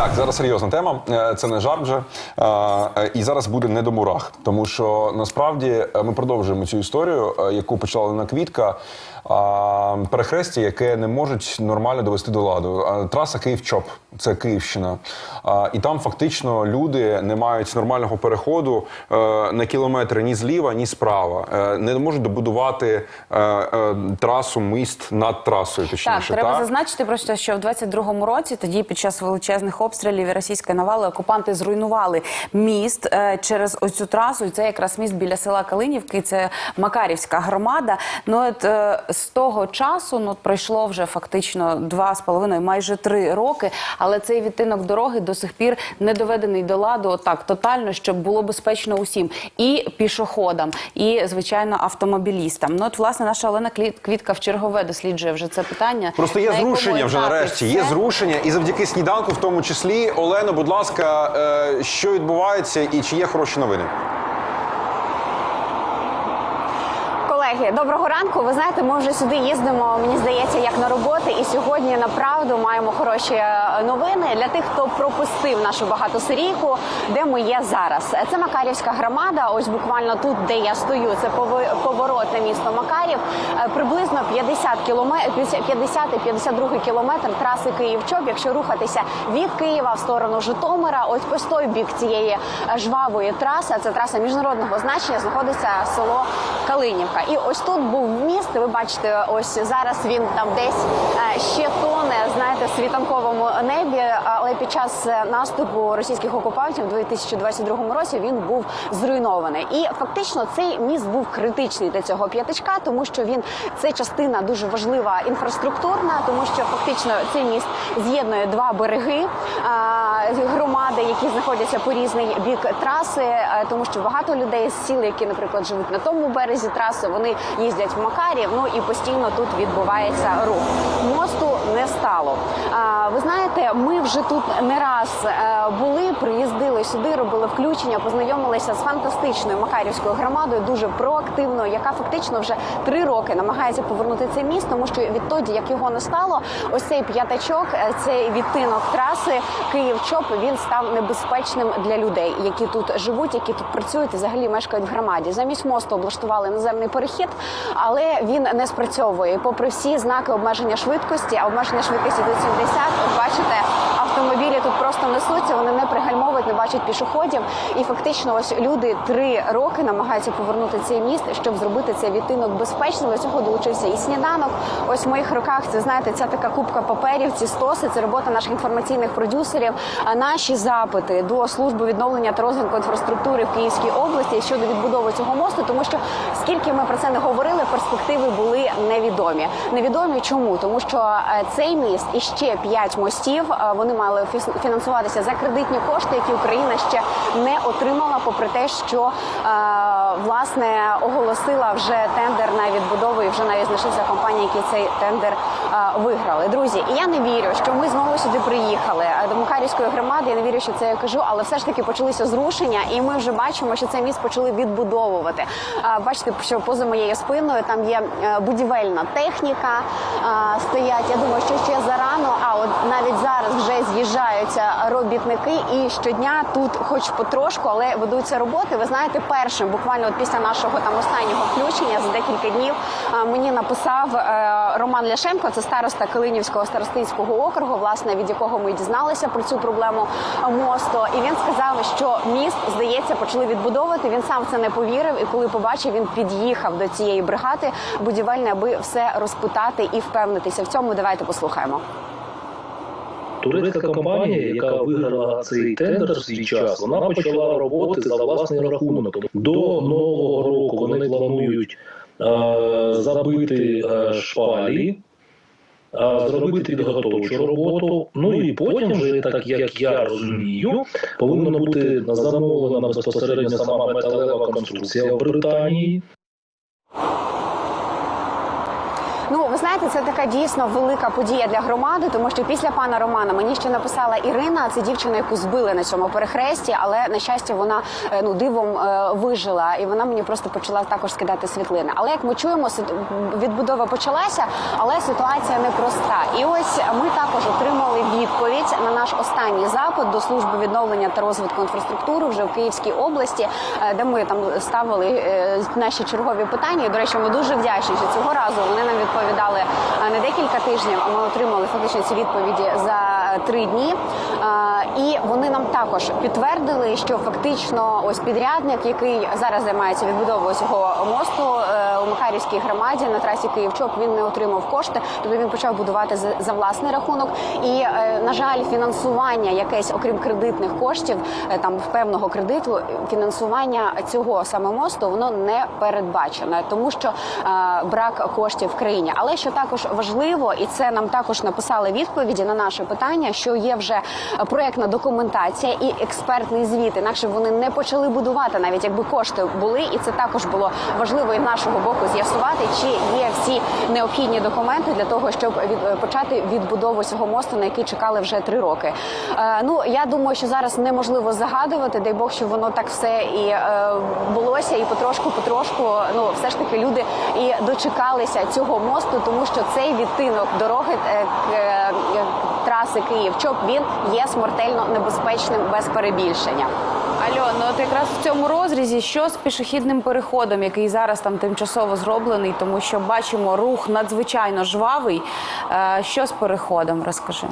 Так, зараз серйозна тема. Е, Це не жарт вже. Е, І зараз буде не до мурах. Тому що насправді е, ми продовжуємо цю історію, яку почала на квітка. Перехрестя, яке не можуть нормально довести до ладу. Траса Київ-Чоп, це Київщина. І там фактично люди не мають нормального переходу е, на кілометри ні зліва, ні справа. Е, Не можуть добудувати е, трасу, міст над трасою. Так, треба так? зазначити просто, що в 22-му році, тоді під час величезних обстрілів і російської навали, окупанти зруйнували міст через оцю трасу. І це якраз міст біля села Калинівки. Це Макарівська громада. Ну от з того часу ну пройшло вже фактично два з половиною, майже три роки. Але цей відтинок дороги до сих пір не доведений до ладу, отак тотально, щоб було безпечно усім і пішоходам, і звичайно автомобілістам. Ну от власне наша Олена Квітка в чергове досліджує вже це питання. Просто є зрушення вже нарешті. Є зрушення, і завдяки сніданку, в тому числі, Олено, будь ласка, е, що відбувається і чи є хороші новини? Колеги, доброго ранку. Ви знаєте, ми вже сюди їздимо. Мені здається, як на роботи. І сьогодні направду маємо хороші е, новини для тих, хто пропустив нашу багатосерійку, де ми є зараз. Це Макарівська громада. Ось буквально тут, де я стою, це поворотне місто Макарів. Е, Приблизно 50 кілометрів, 50 і 52 кілометр траси Київ-Чоп. Якщо рухатися від Києва в сторону Житомира, ось по той бік цієї е, жвавої траси, це траса міжнародного значення, знаходиться село Калинівка. І ось тут був міст. Ви бачите, ось зараз він там десь е, ще тоне, знаєте, в світанковому небі. Але під час е, наступу російських окупантів у 2022 році він був зруйнований. І фактично цей міст був критичний для цього п'ятачка, тому що він це частина дуже важлива інфраструктурна, тому що фактично цей міст з'єднує два береги громади, які знаходяться по різний бік траси, е, тому що багато людей з сіл, які, наприклад, живуть на тому березі траси, вони їздять в Макарів. Ну і постійно тут відбувається рух. Мосту не стало. Ви знаєте, ми вже тут не раз е, були, приїздили сюди, робили включення, познайомилися з фантастичною макарівською громадою, дуже проактивною, яка фактично вже три роки намагається повернути це місто, тому що відтоді, як його не стало, ось цей п'ятачок, е, цей відтинок траси Київ-Чоп, він став небезпечним для людей, які тут живуть, які тут працюють і взагалі мешкають в громаді. Замість мосту облаштували наземний перехід, але він не спрацьовує. Попри всі знаки обмеження швидкості, а обмеження швидкості до 70, от бачите, автомобілі тут просто несуться, вони не пригальмовують, не бачать пішоходів. І фактично, ось люди три роки намагаються повернути цей міст, щоб зробити цей відтинок безпечним. До цього долучився і сніданок. Ось в моїх руках це знаєте, ця така кубка паперів, ці стоси. Це робота наших інформаційних продюсерів. А наші запити до служби відновлення та розвитку інфраструктури в Київській області щодо відбудови цього мосту, тому що скільки ми про це не говорили, перспективи були невідомі. Невідомі чому? Тому що е, цей міст і ще п'ять мостів е, вони мали фінансуватися за кредитні кошти, які Україна ще не отримала, попри те, що е, власне оголосила вже тендер на відбудову, і вже навіть знайшлися компанії, які цей тендер виграли. Друзі, і я не вірю, що ми знову сюди приїхали до Макарівської громади. Я не вірю, що це я кажу, але все ж таки почалися зрушення, і ми вже бачимо, що цей міст почали відбудовувати. Бачите, що поза моєю спиною там є е, будівельна техніка. Стоять. Я думаю, що ще зарано. А от навіть зараз вже з'їжджаються робітники, і щодня тут, хоч потрошку, але ведуться роботи. Ви знаєте, першим буквально от після нашого там останнього включення за декілька днів мені написав е, Роман Ляшенко, це староста Калинівського старостинського округу, власне від якого ми дізналися про цю проблему мосту. І він сказав, що міст здається почали відбудовувати. Він сам це не повірив. І коли побачив, він під'їхав до цієї бригади будівельної, аби все розпитати і впевнитися в цьому. Давайте послухаємо. Турецька компанія, яка виграла цей тендер в свій час, вона почала роботи за власний рахунок. До нового року вони планують е, забити е, шпалі, е, зробити підготовчу роботу. Ну і потім, вже так як я розумію, повинна бути замовлена безпосередньо сама металева конструкція в Британії. Ну, ви знаєте, це така дійсно велика подія для громади, тому що після пана Романа мені ще написала Ірина. Це дівчина, яку збили на цьому перехресті, але на щастя вона е, ну дивом е, вижила, і вона мені просто почала також скидати світлини. Але як ми чуємо, відбудова почалася, але ситуація непроста. І ось ми також отримали відповідь на наш останній запит до служби відновлення та розвитку інфраструктури вже в Київській області, е, де ми там ставили наші чергові питання. І, до речі, ми дуже вдячні, що цього разу вони нам відповідали на не декілька тижнів, ми отримали фактично ці відповіді за е, три дні. І вони нам також підтвердили, що фактично ось підрядник, який зараз займається відбудовою цього мосту е, у Макарівській громаді на трасі Київ-Чоп, він не отримав кошти, тобто він почав будувати за, власний рахунок. І е, на жаль, фінансування якесь, окрім кредитних коштів, е, там певного кредиту, фінансування цього саме мосту воно не передбачено, тому що брак коштів в країні. Але що також важливо, і це нам також написали відповіді на наше питання, що є вже проектна документація і експертний звіт. Інакше вони не почали будувати, навіть якби кошти були, і це також було важливо і нашого боку з'ясувати, чи є всі необхідні документи для того, щоб від, почати відбудову цього мосту, на який чекали вже три роки. Е, ну я думаю, що зараз неможливо загадувати, дай Бог, що воно так все і е, булося, і потрошку, потрошку, ну все ж таки люди і дочекалися цього мосту, тому що цей відтинок дороги е, е, траси Київ-Чоп він є смертельно небезпечним без перебільшення. Альо, ну от якраз в цьому розрізі, що з пішохідним переходом, який зараз там тимчасово зроблений, тому що бачимо рух надзвичайно жвавий. Е, Що з переходом? Розкажи.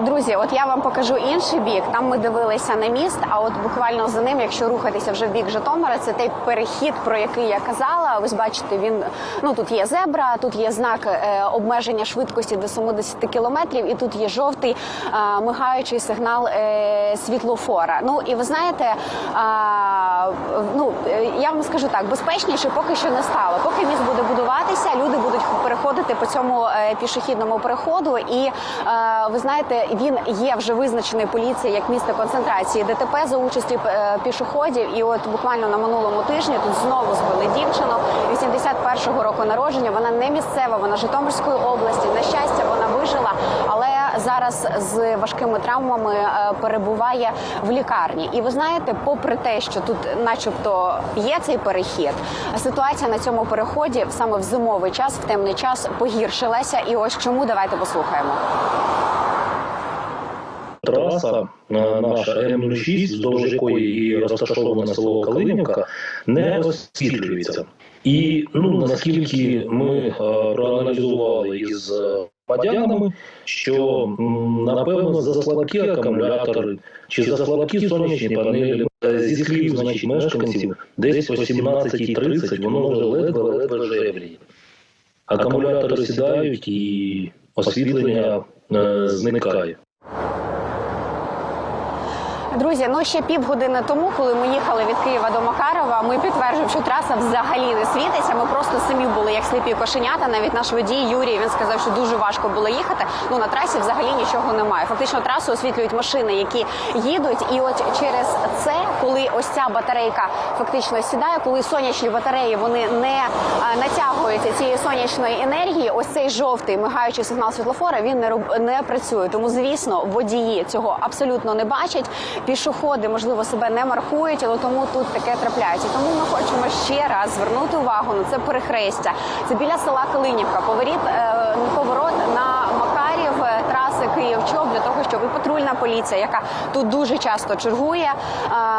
Друзі, от я вам покажу інший бік. Там ми дивилися на міст. А от буквально за ним, якщо рухатися вже в бік Житомира, це той перехід, про який я казала. Ви бачите, він ну тут є зебра, тут є знак е, обмеження швидкості до 70 кілометрів, і тут є жовтий е, мигаючий сигнал е, світлофора. Ну і ви знаєте, е, ну е, я вам скажу так, безпечніше поки що не стало. Поки міст буде будуватися, люди будуть переходити по цьому е, пішохідному переходу. І е, ви знаєте, він є вже визначений поліцією як місце концентрації ДТП за участі е, пішоходів. І от буквально на минулому тижні тут знову збили дівчину 81-го року народження. Вона не місцева, вона Житомирської області. На щастя, вона вижила, але зараз з важкими травмами е, перебуває в лікарні. І ви знаєте, попри те, що тут, начебто, є цей перехід, ситуація на цьому переході саме в зимовий час, в темний час погіршилася. І ось чому давайте послухаємо. Траса наша М06, вздовж якої і розташоване село Калинівка, не освітлюється. І ну наскільки ми е, проаналізували із е, громадянами, що напевно за слабкі акумулятори чи за слабкі сонячні панелі е, зі слів значить мешканців, десь о 17.30 воно вже ледве-ледве жевріє. Акумулятори сідають і освітлення е, зникає. Друзі, ну ще півгодини тому, коли ми їхали від Києва до Макарова, ми підтверджуємо, що траса взагалі не світиться. Ми просто самі були як сліпі кошенята. Навіть наш водій Юрій він сказав, що дуже важко було їхати. Ну на трасі взагалі нічого немає. Фактично трасу освітлюють машини, які їдуть. І от через це, коли ось ця батарейка фактично сідає, коли сонячні батареї вони не натягуються цієї сонячної енергії, ось цей жовтий мигаючий сигнал світлофора він не роб- не працює. Тому звісно, водії цього абсолютно не бачать. Пішоходи, можливо, себе не маркують, але тому тут таке трапляється. Тому ми хочемо ще раз звернути увагу на це перехрестя. Це біля села Калинівка. Е, поворот Київ-Чоп для того, щоб і патрульна поліція, яка тут дуже часто чергує,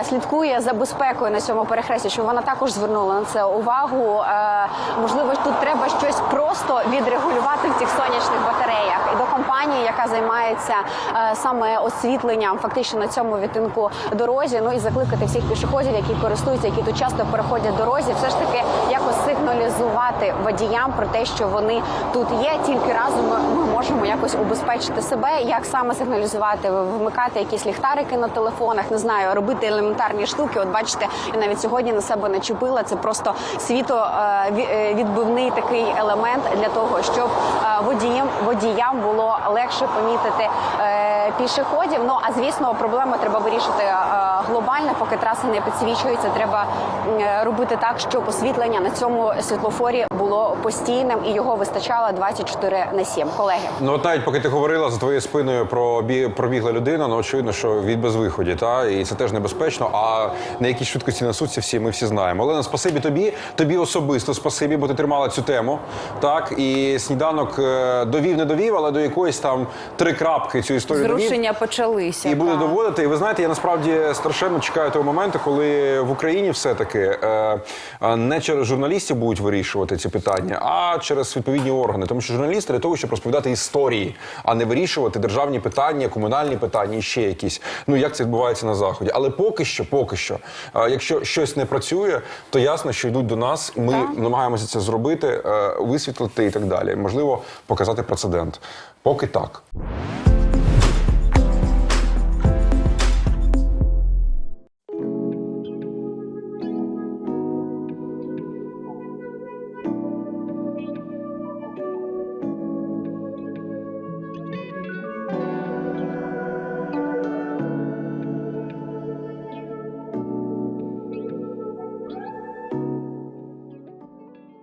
е, слідкує за безпекою на цьому перехресті, щоб вона також звернула на це увагу. Е, можливо, тут треба щось просто відрегулювати в цих сонячних батареях. І до компанії, яка займається е, саме освітленням, фактично на цьому відтинку дорозі. Ну і закликати всіх пішоходів, які користуються, які тут часто переходять дорозі, все ж таки якось сигналізувати водіям про те, що вони тут є. Тільки разом ми, можемо якось убезпечити себе. Себе, як саме сигналізувати, вмикати якісь ліхтарики на телефонах, не знаю, робити елементарні штуки. От бачите, я навіть сьогодні на себе начепила. Це просто світовідбивний такий елемент для того, щоб е, водіям водіям було легше помітити е, пішоходів. Ну а звісно, проблему треба вирішити е, глобально, поки траси не підсвічуються. Треба е, робити так, щоб освітлення на цьому світлофорі було постійним і його вистачало 24 на 7. Колеги. Ну от навіть поки ти говорила за твоєю спиною про бі... пробігла людина, ну очевидно, що від безвиході, та і це теж небезпечно. А на якій швидкості несуться всі, ми всі знаємо. Олена, спасибі тобі, тобі особисто спасибі, бо ти тримала цю тему. Так і сніданок е, довів, не довів, але до якоїсь там три крапки цю історію довів. Почалися. І буде доводити. І ви знаєте, я насправді страшенно чекаю того моменту, коли в Україні все-таки е, е, не через журналістів будуть вирішувати ці питання, а через відповідні органи. Тому що журналісти для того, щоб розповідати історії, а не вирішувати державні питання, комунальні питання і ще якісь. Ну як це відбувається на заході. Але поки що, поки що, е, якщо щось не працює, то ясно, що йдуть до нас. Ми намагаємося це зробити, е, висвітлити і так далі. Можливо, показати прецедент. Поки так.